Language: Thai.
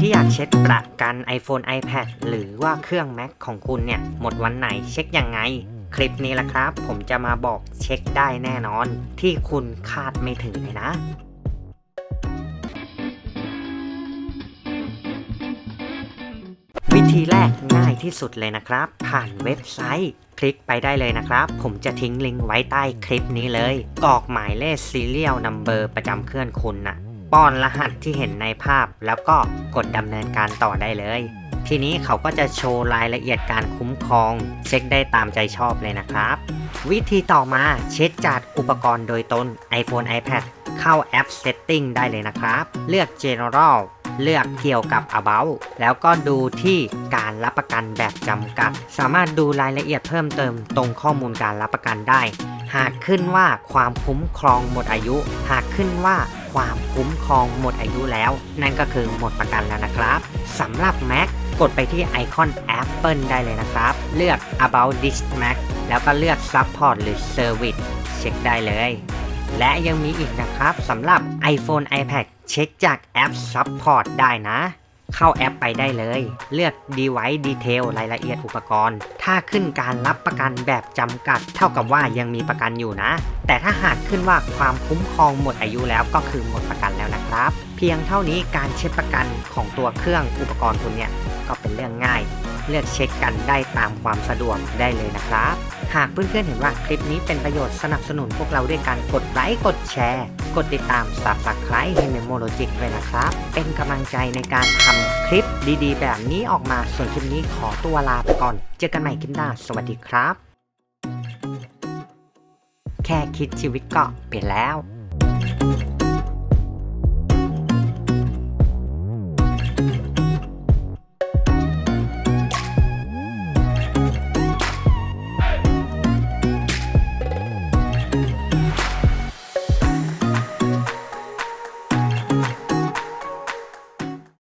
ที่อยากเช็คประกัน iPhone iPad หรือว่าเครื่อง Mac ของคุณเนี่ย หมดวันไหนเช็คยังไง คลิปนี้ละครับ ผมจะมาบอกเช็คได้แน่นอน ที่คุณคาดไม่ถึงเลยนะวิธีแรกง่ายที่สุดเลยนะครับ ผ่านเว็บไซต์ คลิกไปได้เลยนะครับ ผมจะทิ้งลิงก์ไว้ใต้คลิปนี้เลยกรอกหมายเลข Serial Number ประจำเครื่องคุณน่ะ ป้อนรหัสที่เห็นในภาพ แล้วก็กดดำเนินการต่อได้เลย ทีนี้เขาก็จะโชว์รายละเอียดการคุ้มครอง เช็คได้ตามใจชอบเลยนะครับ วิธีต่อมาเช็คจากอุปกรณ์โดยตน iPhone iPad เข้าแอป Setting ได้เลยนะครับ เลือก General เลือกเกี่ยวกับ About แล้วก็ดูที่การรับประกันแบบจำกัด สามารถดูรายละเอียดเพิ่มเติมตรงข้อมูลการรับประกันได้ หากขึ้นว่าความคุ้มครองหมดอายุ หากขึ้นว่าความคุ้มครองหมดอายุแล้ว นั่นก็คือหมดประกันแล้วนะครับสำหรับ Mac กดไปที่ไอคอน Apple ได้เลยนะครับ เลือก About this Mac แล้วก็เลือก Support หรือ Service เช็คได้เลย และยังมีอีกนะครับสำหรับ iPhone iPad เช็คจากแอป Support ได้นะ เข้าแอปไปได้เลย เลือก Device Detail รายละเอียดอุปกรณ์ ถ้าขึ้นการรับประกันแบบจำกัด เท่ากับว่ายังมีประกันอยู่นะ แต่ถ้าหากขึ้นว่าความคุ้มครองหมดอายุแล้วก็คือหมดประกันแล้วนะครับ เพียงเท่านี้การเช็คประกันของตัวเครื่องอุปกรณ์คุณเนี่ยก็เป็นเรื่องง่าย เลือกเช็คกันได้ตามความสะดวกได้เลยนะครับ หากเพื่อนๆเห็นว่าคลิปนี้เป็นประโยชน์สนับสนุนพวกเราด้วยการกดไลค์กดแชร์ กดติดตาม Subscribe ให้ Memologic ด้วยนะครับ เป็นกำลังใจในการทำคลิปดีๆ แบบนี้ออกมาส่วนคลิปนี้ขอตัวลาไปก่อน เจอกันใหม่คลิปหน้า สวัสดีครับ แค่คิดชีวิตก็เปลี่ยนแล้ว